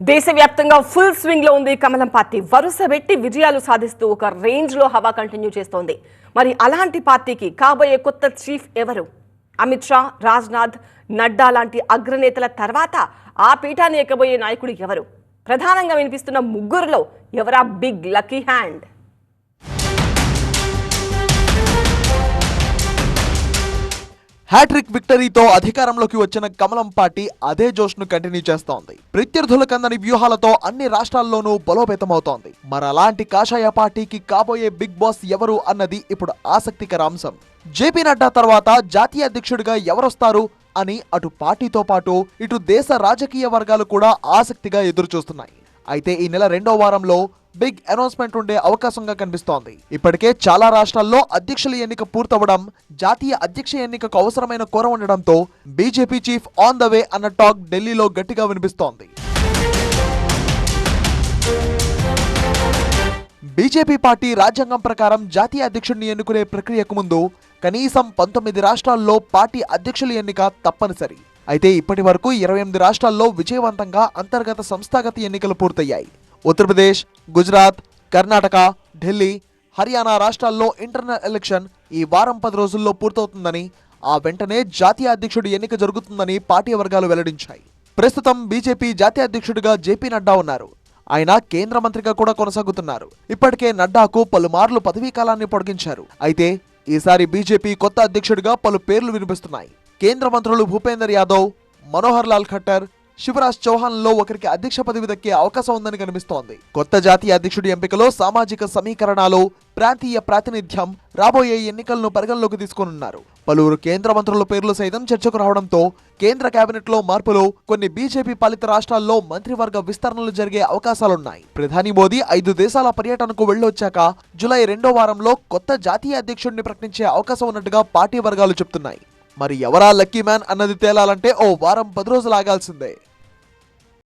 దేశవ్యాప్తంగా ఫుల్ స్వింగ్లో ఉంది కమలం పార్టీ. వరుస పెట్టి విజయాలు సాధిస్తూ ఒక రేంజ్లో హవా కంటిన్యూ చేస్తోంది. మరి అలాంటి పార్టీకి కాబోయే కొత్త చీఫ్ ఎవరు? అమిత్ షా రాజ్నాథ్ నడ్డా లాంటి అగ్రనేతల తర్వాత ఆ పీఠాన్ని ఎక్కబోయే నాయకుడు ఎవరు? ప్రధానంగా వినిపిస్తున్న ముగ్గురులో ఎవరా? Big lucky hand. Hat trick విక్టరీతో అధికారంలోకి వచ్చిన కమలం పార్టీ అదే జోష్ను కంటిన్యూ చేస్తోంది. ప్రత్యర్థులకందని వ్యూహాలతో అన్ని రాష్ట్రాల్లోనూ బలోపేతమవుతోంది. మరలాంటి కాషాయ పార్టీకి కాబోయే బిగ్ బాస్ ఎవరు అన్నది ఇప్పుడు ఆసక్తికర అంశం. జేపీ నడ్డా తర్వాత జాతీయ అధ్యక్షుడిగా ఎవరొస్తారు అని అటు పార్టీతో పాటు ఇటు దేశ రాజకీయ వర్గాలు కూడా ఆసక్తిగా ఎదురుచూస్తున్నాయి. అయితే ఈ నెల రెండో వారంలో బిగ్ అనౌన్స్మెంట్ ఉండే అవకాశంగా కనిపిస్తోంది. ఇప్పటికే చాలా రాష్ట్రాల్లో అధ్యక్షుల ఎన్నిక పూర్తవడం జాతీయ అధ్యక్ష ఎన్నికకు అవసరమైన కోర ఉండడంతో BJP chief on the way అన్న టాక్ ఢిల్లీలో గట్టిగా వినిపిస్తోంది. బీజేపీ పార్టీ రాజ్యాంగం ప్రకారం జాతీయ అధ్యక్షుడిని ఎన్నుకునే ప్రక్రియకు ముందు కనీసం పంతొమ్మిది రాష్ట్రాల్లో పార్టీ అధ్యక్షుల ఎన్నిక తప్పనిసరి. అయితే ఇప్పటి వరకు ఇరవై ఎనిమిది రాష్ట్రాల్లో విజయవంతంగా అంతర్గత సంస్థాగత ఎన్నికలు పూర్తయ్యాయి. ఉత్తరప్రదేశ్ గుజరాత్ కర్ణాటక ఢిల్లీ హర్యానా రాష్ట్రాల్లో ఇంటర్నల్ ఎలక్షన్ ఈ వారం పది రోజుల్లో పూర్తవుతుందని ఆ వెంటనే జాతీయ అధ్యక్షుడి ఎన్నిక జరుగుతుందని పార్టీ వర్గాలు వెల్లడించాయి. ప్రస్తుతం బీజేపీ జాతీయ అధ్యక్షుడిగా జేపీ నడ్డా ఉన్నారు. ఆయన కేంద్ర మంత్రిగా కూడా కొనసాగుతున్నారు. ఇప్పటికే నడ్డాకు పలుమార్లు పదవీ కాలాన్ని పొడిగించారు. అయితే ఈసారి బీజేపీ కొత్త అధ్యక్షుడిగా పలు పేర్లు వినిపిస్తున్నాయి. కేంద్ర మంత్రులు భూపేందర్ యాదవ్ మనోహర్ లాల్ ఖట్టర్ శివరాజ్ చౌహాన్లో ఒకరికి అధ్యక్ష పదవి దక్కే అవకాశం ఉందని కనిపిస్తోంది. కొత్త జాతీయ అధ్యక్షుడి ఎంపికలో సామాజిక సమీకరణాలు ప్రాంతీయ ప్రాతినిధ్యం రాబోయే ఎన్నికలను పరిగణలోకి తీసుకోనున్నారు. పలువురు కేంద్ర మంత్రుల పేర్లు సైతం చర్చకు రావడంతో కేంద్ర కేబినెట్లో మార్పులు కొన్ని బీజేపీ పాలిత రాష్ట్రాల్లో మంత్రివర్గ విస్తరణలు జరిగే అవకాశాలున్నాయి. ప్రధాని మోదీ ఐదు దేశాల పర్యటనకు వెళ్ళొచ్చాక జులై రెండో వారంలో కొత్త జాతీయ అధ్యక్షుడిని ప్రకటించే అవకాశం ఉన్నట్టుగా పార్టీ వర్గాలు చెబుతున్నాయి మరి ఎవరా లక్కీ మ్యాన్ అన్నది తేలాలంటే ఓ వారం పది రోజులు ఆగాల్సిందే.